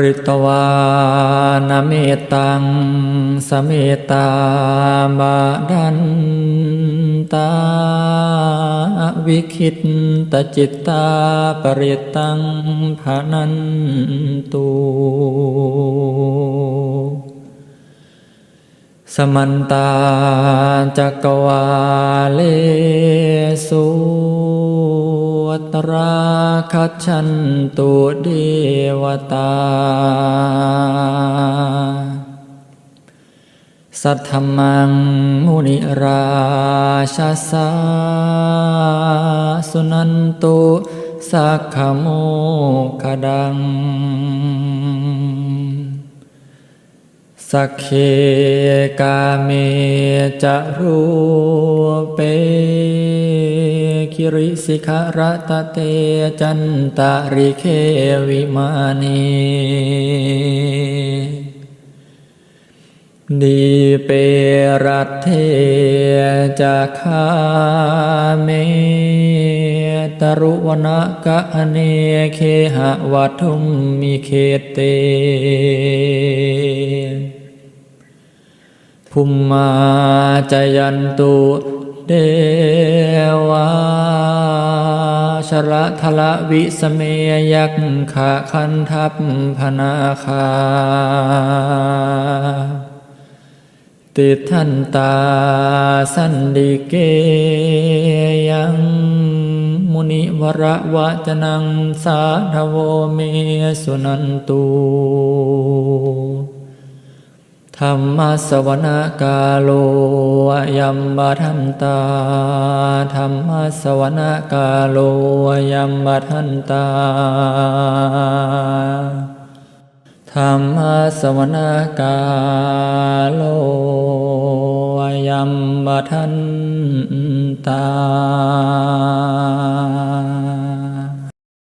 ริตวานเมตังสเมตาบาดันตาวิคิตตจิตตาปริตังภานันตุสมันตาจักวาเลสุ ตราคัจฉันตุเดวตา สัทธมังมุนิราชาสาสุนันตุสักขโมคดัง สักเคกาเมจะรูเป คิริสิขรตเตจันตาริเควิมานีดีเปรัตเทจะคาเมตรุวนกะเนเคหะวัทุมมิเคเต ภุมมาจยันตุเดวาชระทละวิสเมยักขะคันทัพพนาคา ติทันตาสันดิเกยังมุนิวระวะจนังสาธโวเมสุนันตุ ธรรมสวนกาโลยัมบทันตาธรรมสวนกาโลยัมบทันตาธรรมสวนกาโลยัมบทันตา